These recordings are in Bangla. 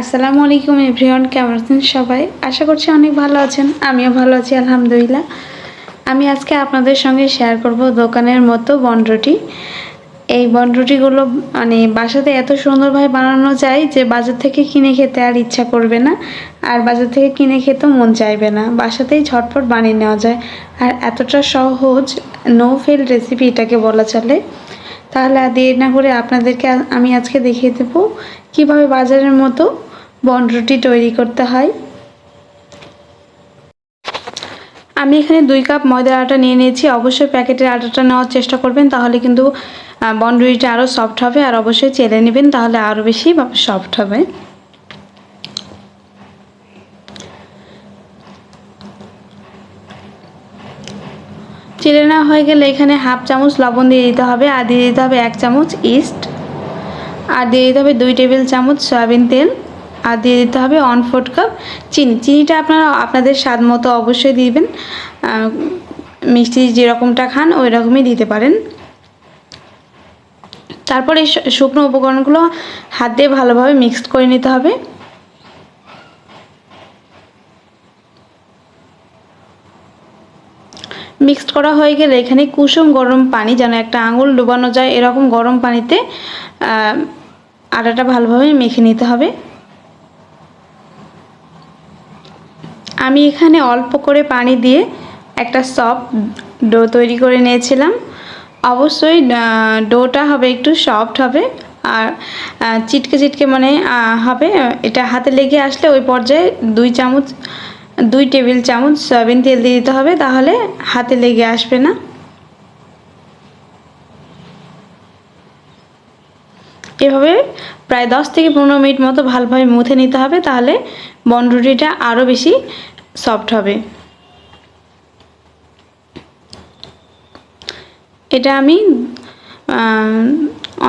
আসসালামু আলাইকুম এভরিওয়ান, কেমন আছেন সবাই? আশা করছি অনেক ভালো আছেন, আমিও ভালো আছি, আলহামদুলিল্লাহ। আমি আজকে আপনাদের সঙ্গে শেয়ার করব দোকানের মতো বনরুটি। এই বনরুটিগুলো মানে বাসাতে এত সুন্দরভাবে বানানো যায় যে বাজার থেকে কিনে খেতে আর ইচ্ছা করবে না। আর বাজার থেকে কিনে খেতেও মন চাইবে না। বাসাতেই ঝটপট বানিয়ে নেওয়া যায়। আর এতটা সহজ নো ফেল রেসিপি এটাকে বলা চলে। তাহলে আর দেরি না করে আপনাদেরকে আমি আজকে দেখিয়ে দেবো কীভাবে বাজারের মতো বনরুটি তৈরি করতে হয়। আমি এখানে দুই কাপ ময়দার আটা নিয়ে নিয়েছি। অবশ্যই প্যাকেটের আটাটা নেওয়ার চেষ্টা করবেন, তাহলে কিন্তু বনরুটিটা আরও সফট হবে আর অবশ্যই চেলে নেবেন, তাহলে আরও বেশি সফট হবে। চিড়ে নেওয়া হয়ে গেলে এখানে হাফ চামচ লবণ দিয়ে দিতে হবে, আর দিয়ে দিতে হবে এক চামচ ইস্ট আর দিয়ে দিতে হবে দুই টেবিল চামচ সয়াবিন তেল। আর দিয়ে দিতে হবে ওয়ান ফোর্থ কাপ চিনি। চিনিটা আপনারা আপনাদের স্বাদ মতো অবশ্যই দিবেন। মিষ্টি যেরকমটা খান ওই রকমই দিতে পারেন। তারপরে এই শুকনো উপকরণগুলো হাত দিয়ে ভালোভাবে মিক্সড করে নিতে হবে। মিক্সড করা হয়ে গেলে এখানে কুসুম গরম পানি যেন একটা আঙুল ডুবানো যায়, এরকম গরম পানিতে আটাটা ভালোভাবে মেখে নিতে হবে। আমি এখানে অল্প করে পানি দিয়ে একটা সফট ডো তৈরি করে নিয়েছিলাম। অবশ্যই ডোটা হবে একটু সফট হবে আর চিটকে চিটকে মানে হবে। এটা হাতে লেগে আসলে ওই পর্যায়ে দুই চামচ, দুই টেবিল চামচ সয়াবিন তেল দিয়ে দিতে হবে, তাহলে হাতে লেগে আসবে না। এভাবে প্রায় দশ থেকে পনেরো মিনিট মতো ভালোভাবে মুথে নিতে হবে, তাহলে বনরুটিটা আরও বেশি সফট হবে। এটা আমি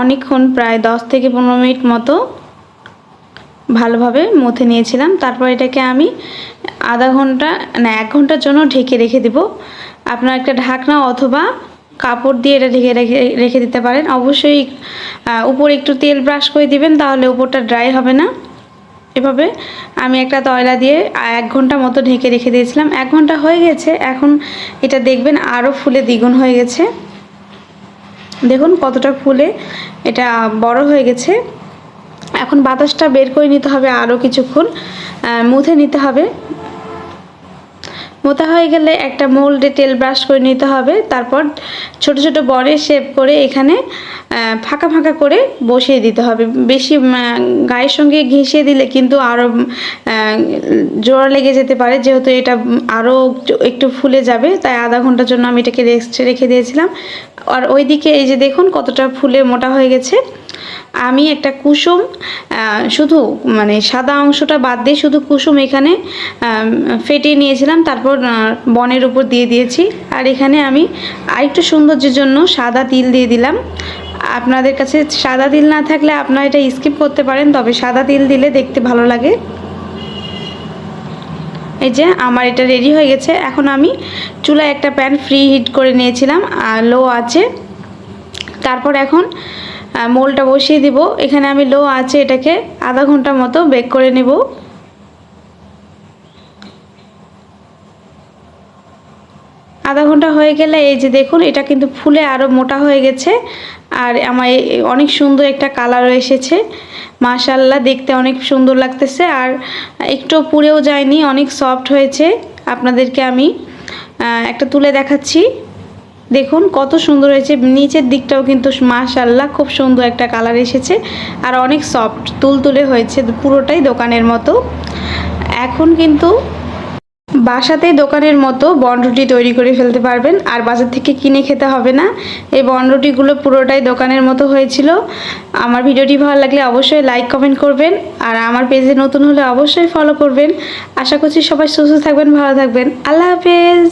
অনেকক্ষণ প্রায় দশ থেকে পনেরো মিনিট মতো ভালোভাবে মুথে নিয়েছিলাম। তারপর এটাকে আমি আধা ঘণ্টা, না, এক ঘণ্টার জন্য ঢেকে রেখে দেব। আপনার একটা ঢাকনা অথবা কাপড় দিয়ে এটা ঢেকে রেখে রেখে দিতে পারেন। অবশ্যই উপরে একটু তেল ব্রাশ করে দিবেন, তাহলে উপরটা ড্রাই হবে না। এভাবে আমি একটা তয়লা দিয়ে এক ঘণ্টা মতো ঢেকে রেখে দিয়েছিলাম। এক ঘণ্টা হয়ে গেছে, এখন এটা দেখবেন আরও ফুলে দ্বিগুণ হয়ে গেছে। দেখুন কতটা ফুলে এটা বড় হয়ে গেছে। এখন বাতাসটা বের করে নিতে হবে আরও কিছুক্ষণ মুথে নিতে হবে। মোতা হয়ে গেলে একটা মোল্ডে তেল ব্রাশ করে নিতে হবে। তারপর ছোট ছোট বড়ে শেপ করে এখানে ফাঁকা ফাঁকা করে বসিয়ে দিতে হবে। বেশি গায়ের সঙ্গে ঘেঁষিয়ে দিলে কিন্তু আরও জোড়া লেগে যেতে পারে। যেহেতু এটা আরও একটু ফুলে যাবে, তাই আধা ঘণ্টার জন্য আমি এটাকে রেস্টে রেখে দিয়েছিলাম। আর ওইদিকে এই যে দেখুন কতটা ফুলে মোটা হয়ে গেছে। আমি একটা কুসুম শুধু মানে সাদা অংশটা বাদ দিয়ে শুধু কুসুম এখানে ফেটিয়ে নিয়েছিলাম, তারপর বনের উপর দিয়ে দিয়েছি। আর এখানে আমি আরেকটু সৌন্দর্যের জন্য সাদা তিল দিয়ে দিলাম। আপনাদের কাছে সাদা তিল না থাকলে আপনারা এটা স্কিপ করতে পারেন, তবে সাদা তিল দিলে দেখতে ভালো লাগে। এই যে, আমার এটা রেডি হয়ে গেছে। এখন আমি চুলায় একটা প্যান ফ্রি হিট করে নিয়েছিলাম আর লো আছে। তারপর এখন মোলটা বসিয়ে দিব। এখানে আমি লো আছে এটাকে আধা ঘণ্টা মতো বেক করে নেব। আধা ঘণ্টা হয়ে গেলে এই যে দেখুন, এটা কিন্তু ফুলে আরও মোটা হয়ে গেছে। আর আমার অনেক সুন্দর একটা কালারও এসেছে। মাশাল্লাহ দেখতে অনেক সুন্দর লাগতেছে। আর একটু পুড়েও যায়নি, অনেক সফট হয়েছে। আপনাদেরকে আমি একটা তুলে দেখাচ্ছি। দেখুন কত সুন্দর হয়েছে। নিচের দিকটাও কিন্তু মাশাল্লাহ খুব সুন্দর একটা কালার এসেছে। আর অনেক সফট, তুলতুলে হয়েছে পুরোটাই দোকানের মতো। এখন কিন্তু বাসাতেই দোকানের মতো বনরুটি তৈরি করে ফেলতে পারবেন। আর বাজার থেকে কিনে খেতে হবে না। এই বনরুটিগুলো পুরোটাই দোকানের মতো হয়েছিল। আমার ভিডিওটি ভালো লাগলে অবশ্যই লাইক, কমেন্ট করবেন। আর আমার পেজে নতুন হলে অবশ্যই ফলো করবেন। আশা করছি সবাই সুস্থ থাকবেন, ভালো থাকবেন। আল্লাহ হাফেজ।